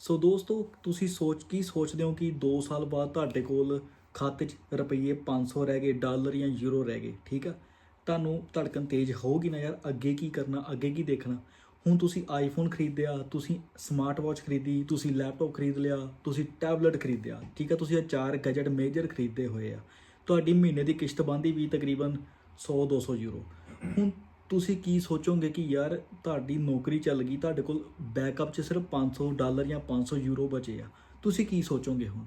ਸੋ ਦੋਸਤੋ, ਤੁਸੀਂ ਸੋਚ, ਕੀ ਸੋਚਦੇ ਹੋ ਕਿ 2 ਸਾਲ ਬਾਅਦ ਤੁਹਾਡੇ ਕੋਲ ਖਾਤੇ 'ਚ ਰੁਪਈਏ 500 ਰਹਿ ਗਏ, ਡਾਲਰ ਜਾਂ ਯੂਰੋ ਰਹਿ ਗਏ, ਠੀਕ ਆ? ਤੁਹਾਨੂੰ ਧੜਕਣ ਤੇਜ਼ ਹੋਊਗੀ ਨਾ ਯਾਰ, ਅੱਗੇ ਕੀ ਕਰਨਾ, ਅੱਗੇ ਕੀ ਦੇਖਣਾ? ਹੁਣ ਤੁਸੀਂ ਆਈਫੋਨ ਖਰੀਦਿਆ, ਤੁਸੀਂ ਸਮਾਰਟ ਵਾਚ ਖਰੀਦੀ, ਤੁਸੀਂ ਲੈਪਟਾਪ ਖਰੀਦ ਲਿਆ, ਤੁਸੀਂ ਟੈਬਲੇਟ ਖਰੀਦਿਆ, ਠੀਕ ਆ? ਤੁਸੀਂ ਇਹ ਚਾਰ ਗੈਜਟ ਮੇਜਰ ਖਰੀਦੇ ਹੋਏ ਆ। ਤੁਹਾਡੀ ਮਹੀਨੇ ਦੀ ਕਿਸ਼ਤ ਬੰਦੀ ਵੀ ਤਕਰੀਬਨ 100 200 ਯੂਰੋ। ਹੁਣ ਤੁਸੀਂ ਕੀ ਸੋਚੋਗੇ ਕਿ ਯਾਰ ਤੁਹਾਡੀ ਨੌਕਰੀ ਚੱਲ ਗਈ, ਤੁਹਾਡੇ ਕੋਲ ਬੈਕਅਪ 'ਚ ਸਿਰਫ 500 ਡਾਲਰ ਜਾਂ 500 ਯੂਰੋ ਬਚੇ ਆ। ਤੁਸੀਂ ਕੀ ਸੋਚੋਗੇ ਹੁਣ?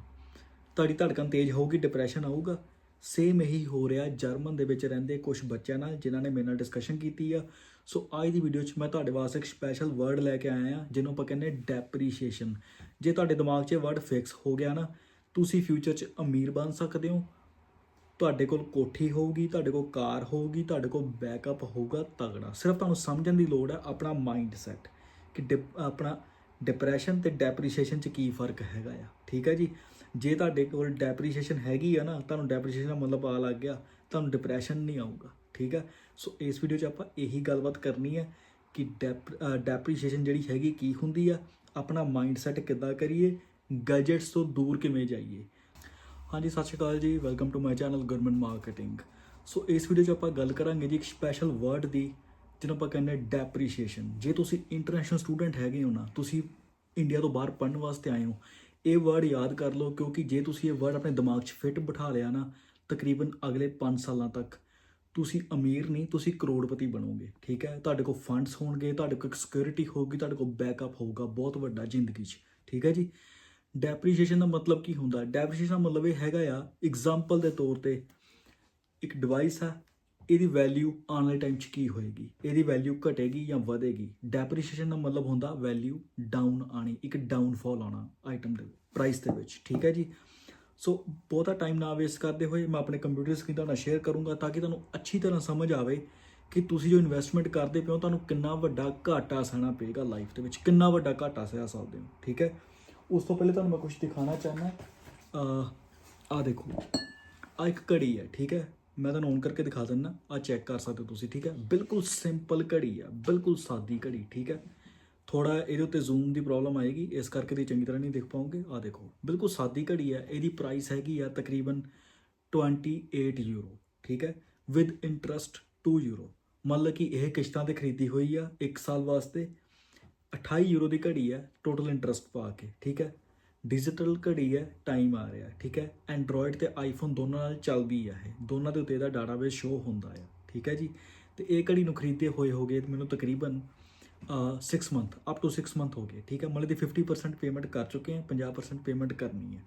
ਤੁਹਾਡੀ ਧੜਕਣ ਤੇਜ਼ ਹੋਊਗੀ ਡਿਪਰੈਸ਼ਨ ਆਊਗਾ। ਸੇਮ ਇਹੀ ਹੋ ਰਿਹਾ, ਜਰਮਨ ਦੇ ਵਿੱਚ ਰਹਿੰਦੇ ਕੁਝ ਬੱਚਿਆਂ ਨਾਲ ਜਿਨ੍ਹਾਂ ਨੇ ਮੇਰੇ ਨਾਲ ਡਿਸਕਸ਼ਨ ਕੀਤੀ ਆ। ਸੋ ਅੱਜ ਦੀ ਵੀਡੀਓ 'ਚ ਮੈਂ ਤੁਹਾਡੇ ਵਾਸਤੇ ਇੱਕ ਸਪੈਸ਼ਲ ਵਰਡ ਲੈ ਕੇ ਆਇਆ ਆ, ਜਿਹਨੂੰ ਆਪਾਂ ਕਹਿੰਦੇ ਡੈਪਰੀਸ਼ੀਏਸ਼ਨ ਜੇ ਤੁਹਾਡੇ ਦਿਮਾਗ 'ਚ ਇਹ ਵਰਡ ਫਿਕਸ ਹੋ ਗਿਆ ਨਾ, ਤੁਸੀਂ ਫਿਊਚਰ 'ਚ ਅਮੀਰ ਬਣ ਸਕਦੇ ਹੋ। ਤੁਹਾਡੇ ਕੋਲ ਕੋਠੀ ਹੋਊਗੀ, ਤੁਹਾਡੇ ਕੋਲ ਕਾਰ ਹੋਊਗੀ, ਤੁਹਾਡੇ ਕੋਲ ਬੈਕਅਪ ਹੋਊਗਾ ਤਗੜਾ। ਸਿਰਫ ਤੁਹਾਨੂੰ ਸਮਝਣ ਦੀ ਲੋੜ ਹੈ ਆਪਣਾ ਮਾਈਂਡ ਸੈਟ ਕਿ ਡਿਪ- ਆਪਣਾ ਡਿਪਰੈਸ਼ਨ ਤੇ ਡੈਪਰੀਸ਼ੀਏਸ਼ਨ 'ਚ ਕੀ ਫ਼ਰਕ ਹੈਗਾ ਆ। ਠੀਕ ਹੈ ਜੀ? ਜੇ ਤੁਹਾਡੇ ਕੋਲ ਡੈਪਰੀਸ਼ੀਏਸ਼ਨ ਹੈਗੀ ਆ ਨਾ, ਤੁਹਾਨੂੰ ਡੈਪਰੀਸ਼ੀਏਸ਼ਨ ਦਾ ਮਤਲਬ ਆ ਲੱਗ ਗਿਆ, ਤੁਹਾਨੂੰ ਡਿਪਰੈਸ਼ਨ ਨਹੀਂ ਆਊਗਾ। ਠੀਕ ਹੈ? ਸੋ ਇਸ ਵੀਡੀਓ 'ਚ ਆਪਾਂ ਇਹੀ ਗੱਲਬਾਤ ਕਰਨੀ ਹੈ ਕਿ ਡੈਪਰੀਸ਼ੀਏਸ਼ਨ ਜਿਹੜੀ ਹੈਗੀ, ਕੀ ਹੁੰਦੀ ਆ? ਆਪਣਾ ਮਾਈਂਡ ਸੈਟ ਕਿੱਦਾਂ ਕਰੀਏ? ਗੈਜਟਸ ਤੋਂ ਦੂਰ ਕਿਵੇਂ ਜਾਈਏ? ਹਾਂਜੀ, ਸਤਿ ਸ਼੍ਰੀ ਅਕਾਲ ਜੀ। Welcome to my channel government marketing so ਇਸ ਵੀਡੀਓ 'ਚ ਆਪਾਂ ਗੱਲ ਕਰਾਂਗੇ ਜੀ ਇੱਕ ਸਪੈਸ਼ਲ ਵਰਡ ਦੀ, ਜਿਹਨੂੰ ਆਪਾਂ ਕਹਿੰਦੇ ਡੈਪਰੀਸ਼ੀਏਸ਼ਨ ਜੇ ਤੁਸੀਂ ਇੰਟਰਨੈਸ਼ਨਲ ਸਟੂਡੈਂਟ ਹੈਗੇ ਹੋ ਨਾ, ਤੁਸੀਂ ਇੰਡੀਆ ਤੋਂ ਬਾਹਰ ਪੜਨ ਵਾਸਤੇ ਆਏ ਹੋ, ਇਹ ਵਰਡ ਯਾਦ ਕਰ ਲਓ, ਕਿਉਂਕਿ ਜੇ ਤੁਸੀਂ ਇਹ ਵਰਡ ਆਪਣੇ ਦਿਮਾਗ 'ਚ ਫਿੱਟ ਬਿਠਾ ਲਿਆ ਨਾ, ਤਕਰੀਬਨ ਅਗਲੇ 5 ਸਾਲਾਂ ਤੱਕ ਤੁਸੀਂ ਅਮੀਰ ਨਹੀਂ, ਤੁਸੀਂ ਕਰੋੜਪਤੀ ਬਣੋਗੇ, ਠੀਕ ਹੈ? ਤੁਹਾਡੇ ਕੋਲ ਫੰਡਸ ਹੋਣਗੇ, ਤੁਹਾਡੇ ਕੋਲ ਸਿਕਿਉਰਿਟੀ ਹੋਊਗੀ, ਤੁਹਾਡੇ ਕੋਲ ਬੈਕਅਪ ਹੋਊਗਾ, ਬਹੁਤ ਵੱਡਾ ਜ਼ਿੰਦਗੀ 'ਚ, ਠੀਕ ਹੈ ਜੀ? ਡੈਪਰੀਸ਼ੀਏਸ਼ਨ ਦਾ ਮਤਲਬ ਕੀ ਹੁੰਦਾ? ਡੈਪਰੀਸ਼ੀਏਸ਼ਨ ਦਾ ਮਤਲਬ ਇਹ ਹੈਗਾ ਆ ਐਗਜ਼ਾਮਪਲ ਦੇ ਤੌਰ ਤੇ ਇੱਕ ਡਿਵਾਈਸ ਆ, ਇਹਦੀ ਵੈਲਿਊ ਆਉਣ ਵਾਲੇ ਟਾਈਮ 'ਚ ਕੀ ਹੋਏਗੀ? ਇਹਦੀ ਵੈਲਿਊ ਘਟੇਗੀ ਜਾਂ ਵਧੇਗੀ? ਡੈਪਰੀਸ਼ੀਏਸ਼ਨ ਦਾ ਮਤਲਬ ਹੁੰਦਾ ਵੈਲਿਊ ਡਾਊਨ ਆਣੀ ਇੱਕ ਡਾਊਨਫਾਲ ਆਉਣਾ ਆਈਟਮ ਦੇ ਪ੍ਰਾਈਸ ਦੇ ਵਿੱਚ, ਠੀਕ ਹੈ ਜੀ? ਸੋ ਬਹੁਤਾ ਟਾਈਮ ਨਾ ਵੇਸਟ ਕਰਦੇ ਹੋਏ ਮੈਂ ਆਪਣੇ ਕੰਪਿਊਟਰ ਸਕਰੀਨ ਤੁਹਾਡੇ ਨਾਲ ਸ਼ੇਅਰ ਕਰੂੰਗਾ ਤਾਂ ਕਿ ਤੁਹਾਨੂੰ ਅੱਛੀ ਤਰ੍ਹਾਂ ਸਮਝ ਆਵੇ ਕਿ ਤੁਸੀਂ ਜੋ ਇਨਵੈਸਟਮੈਂਟ ਕਰਦੇ ਪਿਓ ਤੁਹਾਨੂੰ ਕਿੰਨਾ ਵੱਡਾ ਘਾਟਾ ਸਹਿਣਾ ਪਏਗਾ ਲਾਈਫ ਦੇ ਵਿੱਚ, ਕਿੰਨਾ ਵੱਡਾ ਘਾਟਾ ਸਹਿ ਸਕਦੇ ਹੋ, ਠੀਕ ਹੈ? ਉਸ ਤੋਂ ਪਹਿਲੇ ਤੁਹਾਨੂੰ ਮੈਂ ਕੁਝ ਦਿਖਾਣਾ ਚਾਹੁੰਦਾ। ਅ ਆ ਦੇਖੋ। ਆ ਇੱਕ ਘੜੀ ਹੈ, ਠੀਕ ਹੈ? ਮੈਂ ਤੁਹਾਨੂੰ ਔਨ ਕਰਕੇ ਦਿਖਾ ਦਿੰਦਾ। ਆ ਚੈੱਕ ਕਰ ਸਕਦੇ ਹੋ ਤੁਸੀਂ, ਠੀਕ ਹੈ? ਬਿਲਕੁਲ ਸਿੰਪਲ ਘੜੀ ਆ ਬਿਲਕੁਲ ਸਾਦੀ ਘੜੀ, ਠੀਕ ਹੈ? ਥੋੜਾ ਇਹਦੇ ਉੱਤੇ ਜ਼ੂਮ ਦੀ ਪ੍ਰੋਬਲਮ ਆਏਗੀ, ਇਸ ਕਰਕੇ ਤੁਸੀਂ ਚੰਗੀ ਤਰ੍ਹਾਂ ਨਹੀਂ ਦੇਖ ਪਾਓਗੇ। ਆ ਦੇਖੋ, ਬਿਲਕੁਲ ਸਾਦੀ ਘੜੀ ਹੈ। ਇਹਦੀ ਪ੍ਰਾਈਸ ਹੈਗੀ ਆ ਤਕਰੀਬਨ 28 ਯੂਰੋ ਠੀਕ ਹੈ? ਵਿਦ ਇੰਟਰਸਟ 2 ਯੂਰੋ ਮੰਨ ਲਓ ਕਿ ਇਹ ਕਿਸ਼ਤਾਂ ਤੇ ਖਰੀਦੀ ਹੋਈ ਆ 1 ਸਾਲ ਵਾਸਤੇ। 28 ਯੂਰੋ ਦੀ ਘੜੀ ਹੈ ਟੋਟਲ ਇੰਟਰਸਟ ਪਾ ਕੇ, ਠੀਕ ਹੈ? ਡਿਜੀਟਲ ਘੜੀ ਹੈ ਟਾਈਮ ਆ ਰਿਹਾ, ਠੀਕ ਹੈ? ਐਂਡਰੋਇਡ ਤੇ ਆਈਫੋਨ ਦੋਨਾਂ ਨਾਲ ਚੱਲਦੀ ਹੈ ਇਹ, ਦੋਨਾਂ ਦੇ ਉੱਤੇ ਇਹਦਾ ਡਾਟਾਬੇਸ ਸ਼ੋ ਹੁੰਦਾ ਹੈ ਠੀਕ ਹੈ ਜੀ? ਤੇ ਇਹ ਘੜੀ ਨੂੰ ਖਰੀਦੇ ਹੋਏ ਹੋ ਹੋਗੇ ਮੈਨੂੰ ਤਕਰੀਬਨ 6 ਮੰਥ ਅਪ ਟੂ 6 ਮੰਥ ਹੋ ਗਏ, ਠੀਕ ਹੈ? ਮਤਲਬ ਦੀ 50% ਪੇਮੈਂਟ ਕਰ ਚੁੱਕੇ ਹਾਂ 50% ਪੇਮੈਂਟ ਕਰਨੀ ਹੈ।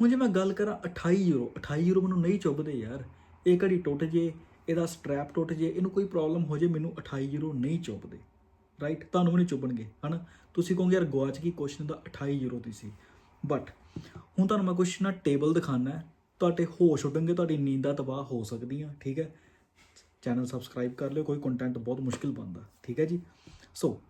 ਹੁਣ ਜੇ ਮੈਂ ਗੱਲ ਕਰਾਂ 28 ਯੂਰੋ 28 ਯੂਰੋ ਮੈਨੂੰ ਨਹੀਂ ਚੁੱਭਦੇ ਯਾਰ, ਇਹ ਘੜੀ ਟੁੱਟ ਜੇ, ਇਹਦਾ ਸਟ੍ਰੈਪ ਟੁੱਟ ਜੇ, ਇਹਨੂੰ ਕੋਈ ਪ੍ਰੋਬਲਮ ਹੋ ਜੇ, ਮੈਨੂੰ 28 ਯੂਰੋ ਨਹੀਂ ਚੁੱਭਦੇ। ਰਾਈਟ ਤੁਹਾਨੂੰ ਵੀ ਨਹੀਂ ਚੁੱਭਣਗੇ, ਹਨਾ? ਤੁਸੀਂ ਕਹੋਗੇ, ਯਾਰ ਗਵਾਚ ਕੀ ਕੁਐਸਚਨ ਦਾ 28 ਯੂਰੋ ਦੀ ਸੀ। ਬਟ ਹੁਣ ਤੁਹਾਨੂੰ ਮੈਂ ਕੁਛ ਨਾ ਟੇਬਲ ਦਿਖਾਣਾ ਹੈ। ਤੁਹਾਡੇ ਹੋਸ਼ ਉੱਡਣਗੇ, ਤੁਹਾਡੀ ਨੀਂਦਾਂ ਤਬਾਹ ਹੋ ਸਕਦੀਆਂ, ਠੀਕ ਹੈ? ਚੈਨਲ ਸਬਸਕ੍ਰਾਈਬ ਕਰ ਲਿਓ, ਕੋਈ ਕੰਟੈਂਟ ਬਹੁਤ ਮੁਸ਼ਕਿਲ ਬਣਦਾ, ਠੀਕ ਹੈ ਜੀ? ਸੋ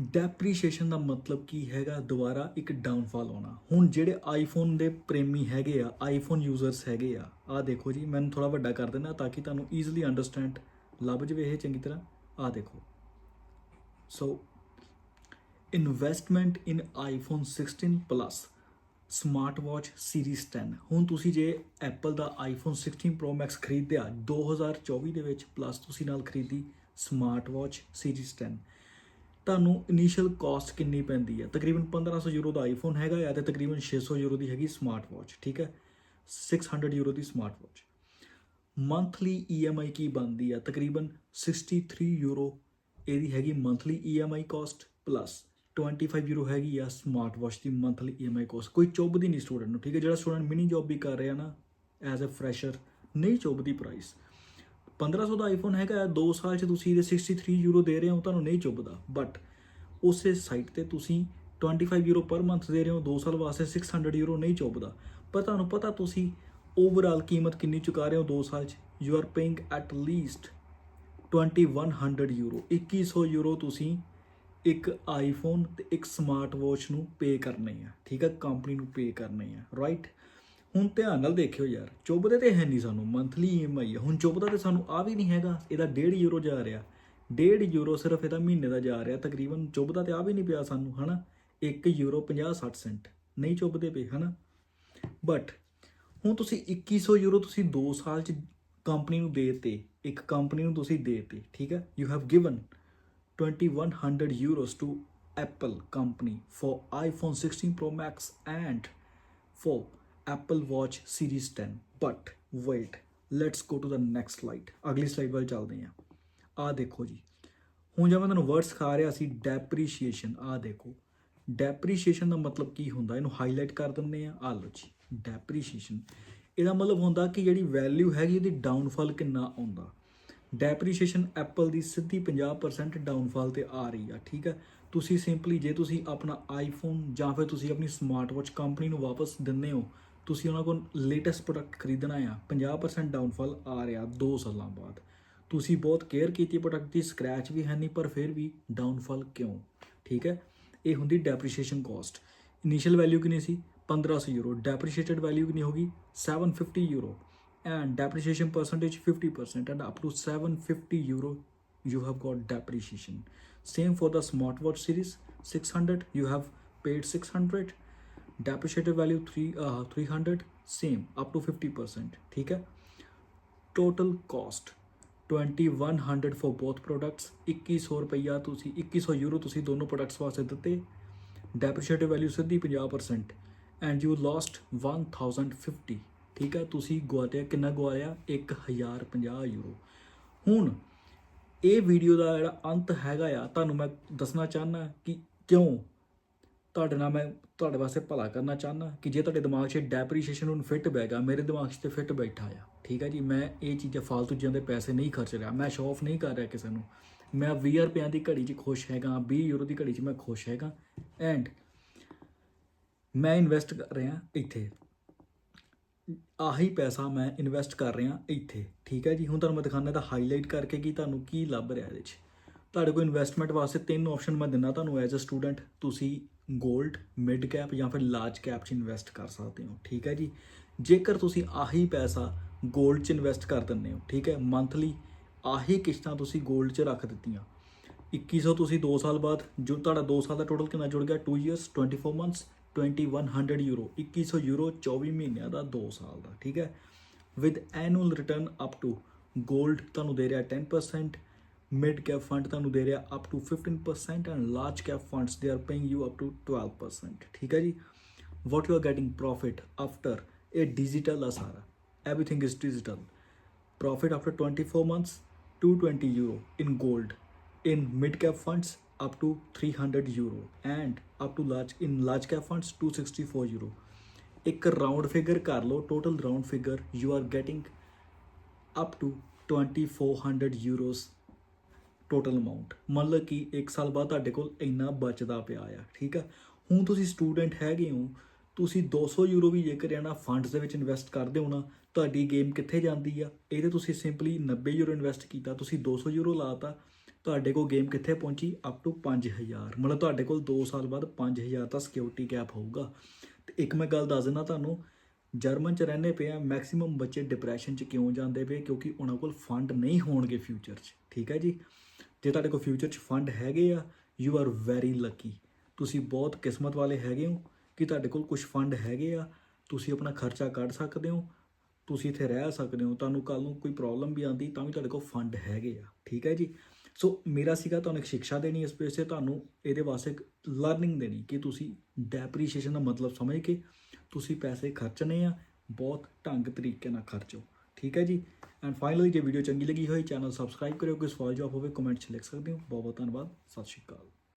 ਡੈਪਰੀਸ਼ੀਏਸ਼ਨ ਦਾ ਮਤਲਬ ਕੀ ਹੈਗਾ? ਦੁਬਾਰਾ ਇੱਕ ਡਾਊਨਫਾਲ ਆਉਣਾ। ਹੁਣ ਜਿਹੜੇ ਆਈਫੋਨ ਦੇ ਪ੍ਰੇਮੀ ਹੈਗੇ ਆ ਆਈਫੋਨ ਯੂਜ਼ਰਸ ਹੈਗੇ ਆ ਆ ਦੇਖੋ ਜੀ, ਮੈਨੂੰ ਥੋੜਾ ਵੱਡਾ ਕਰ ਦੇਣਾ ਤਾਂ ਕਿ ਤੁਹਾਨੂੰ ਈਜ਼ੀਲੀ ਅੰਡਰਸਟੈਂਡ ਲੱਭ ਜਵੇ ਇਹ ਚੰਗੀ ਤਰ੍ਹਾਂ। ਆ ਦੇਖੋ। So investment in iPhone 16 plus smart watch series 10 ਹੁਣ ਤੁਸੀਂ ਜੇ ਐਪਲ ਦਾ ਆਈਫੋਨ 16 ਪ੍ਰੋ ਮੈਕਸ ਖਰੀਦਿਆ 2024 ਦੇ ਵਿੱਚ ਪਲੱਸ ਤੁਸੀਂ ਨਾਲ ਖਰੀਦੀ ਸਮਾਰਟ ਵਾਚ ਸੀਰੀਜ਼ 10 ਤੁਹਾਨੂੰ ਇਨੀਸ਼ੀਅਲ ਕਾਸਟ ਕਿੰਨੀ ਪੈਂਦੀ ਹੈ ਤਕਰੀਬਨ 1500 ਯੂਰੋ ਦਾ ਆਈਫੋਨ ਹੈਗਾ ਆ ਤੇ ਤਕਰੀਬਨ 600 ਯੂਰੋ ਦੀ ਹੈਗੀ ਸਮਾਰਟ ਵਾਚ ਠੀਕ ਹੈ? 600 ਯੂਰੋ ਦੀ ਸਮਾਰਟ ਵਾਚ ਮੰਥਲੀ EMI ਕੀ ਬਣਦੀ ਆ? ਤਕਰੀਬਨ 63 ਯੂਰੋ ਇਹਦੀ ਹੈਗੀ monthly EMI cost plus 25 euro ਹੈਗੀ ਆ ਸਮਾਰਟ ਵਾਚ ਦੀ ਮੰਥਲੀ EMI ਕਾਸਟ ਕੋਈ ਚੁੱਭਦੀ ਨਹੀਂ ਸਟੂਡੈਂਟ ਨੂੰ, ਠੀਕ ਹੈ? ਜਿਹੜਾ ਸਟੂਡੈਂਟ ਮਿਨੀ ਜੌਬ ਵੀ ਕਰ ਰਿਹਾ ਨਾ ਐਜ਼ ਅ ਫਰੈਸ਼ਰ ਨਹੀਂ ਚੁੱਭਦੀ ਪ੍ਰਾਈਸ 1500 ਦਾ ਆਈਫੋਨ ਹੈਗਾ 2 ਸਾਲ ਚ ਤੁਸੀਂ ਇਹਦੇ 63 ਯੂਰੋ ਦੇ ਰਹੇ ਹੋ, ਤੁਹਾਨੂੰ ਨਹੀਂ ਚੁੱਭਦਾ। ਬਟ ਉਸੇ ਸਾਈਟ ਤੇ ਤੁਸੀਂ 25 ਯੂਰੋ ਪਰ ਮੰਥ ਦੇ ਰਹੇ ਹੋ 2 ਸਾਲ ਵਾਸਤੇ 600 ਯੂਰੋ ਨਹੀਂ ਚੁੱਭਦਾ। ਪਰ ਤੁਹਾਨੂੰ ਪਤਾ ਤੁਸੀਂ ਓਵਰਆਲ ਕੀਮਤ ਕਿੰਨੀ ਚੁਕਾ ਰਹੇ ਹੋ 2 ਸਾਲ ਚ? You are paying at least 2100 euro 2100 euro ਤੁਸੀਂ ਇੱਕ ਆਈਫੋਨ ਤੇ ਇੱਕ ਸਮਾਰਟ ਵਾਚ ਨੂੰ ਪੇ ਕਰਨੇ ਆ। ਠੀਕ ਆ? ਕੰਪਨੀ ਨੂੰ ਪੇ ਕਰਨੇ ਆ। ਰਾਈਟ ਹੁਣ ਧਿਆਨ ਨਾਲ ਦੇਖਿਓ ਯਾਰ। ਚੁੱਭਦੇ ਤੇ ਹੈ ਨਹੀਂ ਸਾਨੂੰ। ਮੰਥਲੀ EMI ਆ। ਹੁਣ ਚੁੱਭਦਾ ਤੇ ਸਾਨੂੰ ਆ ਵੀ ਨਹੀਂ ਹੈਗਾ। ਇਹਦਾ 1.5 ਯੂਰੋ ਜਾ ਰਿਹਾ। 1.5 ਯੂਰੋ ਸਿਰਫ ਇਹਦਾ ਮਹੀਨੇ ਦਾ ਜਾ ਰਿਹਾ। ਤਕਰੀਬਨ ਚੁੱਭਦਾ ਤੇ ਆ ਵੀ ਨਹੀਂ ਪਿਆ ਸਾਨੂੰ, ਹਨਾ? 1 ਯੂਰੋ 50 60 ਸੈਂਟ ਨਹੀਂ ਚੁੱਭਦੇ ਪਏ, ਹਨਾ? ਬਟ ਹੁਣ ਤੁਸੀਂ 2100 ਯੂਰੋ ਤੁਸੀਂ 2 ਸਾਲ ਚ ਕੰਪਨੀ ਨੂੰ ਦੇਤੇ ਇੱਕ ਕੰਪਨੀ ਨੂੰ ਤੁਸੀਂ ਦੇਤੇ ਠੀਕ ਹੈ you have given 2100 euros to Apple company for iPhone 16 pro max and for Apple watch series 10 but wait let's go to the next slide ਅਗਲੀ ਸਲਾਈਡ ਵੱਲ ਚੱਲਦੇ ਹਾਂ ਆ ਦੇਖੋ ਜੀ ਹੁਣ ਜਦ ਮੈਂ ਤੁਹਾਨੂੰ ਵਰਡਸ ਸਿਖਾ ਰਿਹਾ ਸੀ ਡੈਪਰੀਸ਼ੀਏਸ਼ਨ ਆ ਦੇਖੋ ਡੈਪਰੀਸ਼ੀਏਸ਼ਨ ਦਾ ਮਤਲਬ ਕੀ ਹੁੰਦਾ? ਇਹਨੂੰ ਹਾਈਲਾਈਟ ਕਰ ਦਿੰਦੇ ਆ ਆਹ ਲਓ ਜੀ ਡੈਪਰੀਸ਼ੀਏਸ਼ਨ ਇਹਦਾ ਮਤਲਬ ਹੁੰਦਾ ਕਿ ਜਿਹੜੀ ਵੈਲਿਊ ਹੈਗੀ ਉਹਦੀ ਡਾਊਨਫਾਲ ਕਿੰਨਾ ਆਉਂਦਾ? ਡੈਪਰੀਸ਼ੀਏਸ਼ਨ ਐਪਲ ਦੀ ਸਿੱਧੀ 50% ਡਾਊਨਫਾਲ ਤੇ ਆ ਰਹੀ ਆ, ਠੀਕ ਹੈ ਤੁਸੀਂ ਸਿੰਪਲੀ ਜੇ ਤੁਸੀਂ ਆਪਣਾ ਆਈਫੋਨ ਜਾਂ ਫਿਰ ਤੁਸੀਂ ਆਪਣੀ ਸਮਾਰਟ ਵਾਚ ਕੰਪਨੀ ਨੂੰ ਵਾਪਸ ਦਿੰਦੇ ਹੋ, ਤੁਸੀਂ ਉਹਨਾਂ ਕੋਲ ਲੇਟੈਸਟ ਪ੍ਰੋਡਕਟ ਖਰੀਦਣਾ ਆ 50% ਡਾਊਨਫਾਲ ਆ ਰਿਹਾ 2 ਸਾਲਾਂ ਬਾਅਦ। ਤੁਸੀਂ ਬਹੁਤ ਕੇਅਰ ਕੀਤੀ ਪ੍ਰੋਡਕਟ ਦੀ ਸਕ੍ਰੈਚ ਵੀ ਹੈ ਨਹੀਂ, ਪਰ ਫਿਰ ਵੀ ਡਾਊਨਫਾਲ ਕਿਉਂ? ਠੀਕ ਹੈ ਇਹ ਹੁੰਦੀ ਡੈਪਰੀਸ਼ੀਏਸ਼ਨ ਕਾਸਟ ਇਨੀਸ਼ੀਅਲ ਵੈਲਿਊ ਕਿੰਨੀ ਸੀ 1500 ਯੂਰੋ ਡੈਪਰੀਸ਼ੀਏਟਡ ਵੈਲਿਊ ਕਿੰਨੀ ਹੋਗੀ 750 euro and depreciation percentage 50% and up to 750 euro you have got depreciation same for the smartwatch series 600 you have paid 600 depreciated value 3 uh, 300 same up to 50% ठीक है total cost 2100 for both products 2100 ਰੁਪਈਆ ਤੁਸੀਂ 2100 euro ਤੁਸੀਂ ਦੋਨੋਂ products ਵਾਸਤੇ ਦਿੱਤੇ। ਡੈਪਰੀਸ਼ੀਏਟਿਵ value ਸਿੱਧੀ 50% and you lost 1050 ਠੀਕ ਹੈ, ਤੁਸੀਂ ਗਵਾਇਆ ਕਿੰਨਾ ਗਵਾਇਆ 1050 ਯੂਰੋ ਹੁਣ, ਇਹ ਵੀਡੀਓ ਦਾ ਜਿਹੜਾ ਅੰਤ ਹੈਗਾ ਆ, ਤੁਹਾਨੂੰ ਮੈਂ ਦੱਸਣਾ ਚਾਹਨਾ ਕਿ ਕਿਉਂ ਤੁਹਾਡੇ ਨਾਲ ਮੈਂ ਤੁਹਾਡੇ ਵਾਸਤੇ ਭਲਾ ਕਰਨਾ ਚਾਹਨਾ ਕਿ ਜੇ ਤੁਹਾਡੇ ਦਿਮਾਗ 'ਚ ਡੈਪਰੀਸ਼ੀਏਸ਼ਨ ਨੂੰ ਫਿੱਟ ਬੈਗਾ ਮੇਰੇ ਦਿਮਾਗ 'ਚ ਤੇ ਫਿੱਟ ਬੈਠਾ ਆ। ਠੀਕ ਹੈ ਜੀ, ਮੈਂ ਇਹ ਚੀਜ਼ਾਂ ਫालतू ਚੀਜ਼ਾਂ ਦੇ ਪੈਸੇ ਨਹੀਂ ਖਰਚ ਰਿਹਾ। ਮੈਂ ਸ਼ੋਅ ਆਫ ਨਹੀਂ ਕਰ ਰਿਹਾ ਕਿਸੇ ਨੂੰ। ਮੈਂ 20 ਰੁਪਿਆਂ ਦੀ ਘੜੀ 'ਚ ਖੁਸ਼ ਹੈਗਾ 20 ਯੂਰੋ ਦੀ ਘੜੀ 'ਚ ਮੈਂ ਖੁਸ਼ ਹੈਗਾ। ਐਂਡ ਮੈਂ ਇਨਵੈਸਟ ਕਰ ਰਿਹਾ ਇੱਥੇ। ਆਹੀ ਪੈਸਾ ਮੈਂ ਇਨਵੈਸਟ ਕਰ ਰਿਹਾ ਇੱਥੇ। ਠੀਕ ਹੈ ਜੀ, ਹੁਣ ਤੁਹਾਨੂੰ ਮੈਂ ਦਿਖਾਣਾ ਤਾਂ ਹਾਈਲਾਈਟ ਕਰਕੇ ਕਿ ਤੁਹਾਨੂੰ ਕੀ ਲੱਭ ਰਿਹਾ ਇਹਦੇ 'ਚ। ਤੁਹਾਡੇ ਕੋਲ ਇਨਵੈਸਟਮੈਂਟ ਵਾਸਤੇ ਤਿੰਨ ਆਪਸ਼ਨ ਮੈਂ ਦਿੰਦਾ ਤੁਹਾਨੂੰ ਐਜ਼ ਅ ਸਟੂਡੈਂਟ ਤੁਸੀਂ ਗੋਲਡ ਮਿਡ ਕੈਪ ਜਾਂ ਫਿਰ ਲਾਰਜ ਕੈਪ 'ਚ ਇਨਵੈਸਟ ਕਰ ਸਕਦੇ ਹੋ। ਠੀਕ ਹੈ ਜੀ, ਜੇਕਰ ਤੁਸੀਂ ਆਹੀ ਪੈਸਾ ਗੋਲਡ 'ਚ ਇਨਵੈਸਟ ਕਰ ਦਿੰਨੇ ਹੋ, ਠੀਕ ਹੈ? ਮੰਥਲੀ ਆਹੀ ਕਿਸ਼ਤਾਂ ਤੁਸੀਂ ਗੋਲਡ 'ਚ ਰੱਖ ਦਿੱਤੀਆਂ। 2100 ਤੁਸੀਂ 2 ਸਾਲ ਬਾਅਦ, ਜੋ ਤੁਹਾਡਾ 2 ਸਾਲ ਦਾ ਟੋਟਲ ਕਿੰਨਾ ਜੁੜ ਗਿਆ? 2 ਇਅਰਸ 24 ਮੰਥਸ 2100 ਯੂਰੋ 2100 ਯੂਰੋ 24 ਮਹੀਨਿਆਂ ਦਾ 2 ਸਾਲ ਦਾ, ਠੀਕ ਹੈ? With annual return up to gold ਤੁਹਾਨੂੰ ਦੇ ਰਿਹਾ 10% ਮਿਡ ਕੈਪ ਫੰਡ ਤੁਹਾਨੂੰ ਦੇ ਰਿਹਾ up to 15% and large cap funds they are paying you up to 12% ਠੀਕ ਹੈ ਜੀ? What you are getting profit after ਇਹ ਡਿਜੀਟਲ ਆ ਸਾਰਾ। Everything is digital. Profit after 24 months 220 euro in gold. In mid cap funds, up to 300 euro. And up to large, in large cap funds 264 euro. ਇੱਕ round figure ਕਰ ਲਓ total round figure you are getting up to 2400 euros total amount ਮਤਲਬ ਕਿ 1 ਸਾਲ ਬਾਅਦ ਤੁਹਾਡੇ ਕੋਲ ਇੰਨਾ ਬਚਦਾ ਪਿਆ ਆ ਠੀਕ ਆ ਹੁਣ ਤੁਸੀਂ ਸਟੂਡੈਂਟ ਹੈਗੇ ਹੋ ਤੁਸੀਂ 200 ਯੂਰੋ ਵੀ ਜੇਕਰ ਇਹਨਾਂ ਫੰਡਸ ਦੇ ਵਿੱਚ ਇਨਵੈਸਟ ਕਰਦੇ ਹੋ ਨਾ ਤੁਹਾਡੀ ਗੇਮ ਕਿੱਥੇ ਜਾਂਦੀ ਆ? ਇਹਦੇ ਤੁਸੀਂ ਸਿੰਪਲੀ 90 ਯੂਰੋ ਇਨਵੈਸਟ ਕੀਤਾ, ਤੁਸੀਂ 200 ਯੂਰੋ ਲਾਤਾ, ਤੁਹਾਡੇ ਕੋਲ ਗੇਮ ਕਿੱਥੇ ਪਹੁੰਚੀ? ਅਪ ਟੂ 5000 ਮਤਲਬ ਤੁਹਾਡੇ ਕੋਲ 2 ਸਾਲ ਬਾਅਦ 5000 ਦਾ ਸਿਕਿਉਰਿਟੀ ਗੈਪ ਹੋਊਗਾ। ਤੇ ਇੱਕ ਮੈਂ ਗੱਲ ਦੱਸ ਦਿੰਦਾ ਤੁਹਾਨੂੰ, ਜਰਮਨ ਚ ਰਹਿੰਦੇ ਪਏ ਆ ਮੈਕਸਿਮਮ ਬੱਚੇ ਡਿਪਰੈਸ਼ਨ ਚ ਕਿਉਂ ਜਾਂਦੇ ਪਏ? ਕਿਉਂਕਿ ਉਹਨਾਂ ਕੋਲ ਫੰਡ ਨਹੀਂ ਹੋਣਗੇ ਫਿਊਚਰ ਚ। ਠੀਕ ਹੈ ਜੀ? ਜੇ ਤੁਹਾਡੇ ਕੋਲ ਫਿਊਚਰ ਚ ਫੰਡ ਹੈਗੇ ਆ ਯੂ ਆਰ ਵੈਰੀ ਲੱਕੀ ਤੁਸੀਂ ਬਹੁਤ ਕਿਸਮਤ ਵਾਲੇ ਹੈਗੇ ਹੋ ਕਿ ਤੁਹਾਡੇ ਕੋਲ ਕੁਝ ਫੰਡ ਹੈਗੇ ਆ, ਤੁਸੀਂ ਆਪਣਾ ਖਰਚਾ ਕੱਢ ਸਕਦੇ ਹੋ। ਤੁਸੀਂ ਇੱਥੇ ਰਹਿ ਸਕਦੇ ਹੋ, ਤੁਹਾਨੂੰ ਕੱਲ ਨੂੰ ਕੋਈ ਪ੍ਰੋਬਲਮ ਵੀ ਆਂਦੀ ਤਾਂ ਵੀ ਤੁਹਾਡੇ ਕੋਲ ਫੰਡ ਹੈਗੇ ਆ, ਠੀਕ ਹੈ ਜੀ? ਸੋ ਮੇਰਾ ਸੀਗਾ ਤੁਹਾਨੂੰ ਇੱਕ ਸਿੱਖਿਆ ਦੇਣੀ ਇਸ ਪੇਸ਼ੇ ਤੁਹਾਨੂੰ ਇਹਦੇ ਵਾਸਤੇ ਇੱਕ ਲਰਨਿੰਗ ਦੇਣੀ ਕਿ ਤੁਸੀਂ ਡੈਪਰੀਸ਼ੀਏਸ਼ਨ ਦਾ ਮਤਲਬ ਸਮਝ ਕੇ ਤੁਸੀਂ ਪੈਸੇ ਖਰਚਣੇ ਆ, ਬਹੁਤ ਢੰਗ ਤਰੀਕੇ ਨਾਲ ਖਰਚੋ, ਠੀਕ ਹੈ ਜੀ? ਐਂਡ ਫਾਈਨਲੀ ਜੇ ਵੀਡੀਓ ਚੰਗੀ ਲੱਗੀ ਹੋਈ ਚੈਨਲ ਸਬਸਕ੍ਰਾਈਬ ਕਰਿਓ, ਕੋਈ ਸਵਾਲ ਜਵਾਬ ਹੋਵੇ ਕਮੈਂਟ 'ਚ ਲਿਖ ਸਕਦੇ ਹੋ। ਬਹੁਤ ਬਹੁਤ ਧੰਨਵਾਦ, ਸਤਿ ਸ਼੍ਰੀ ਅਕਾਲ।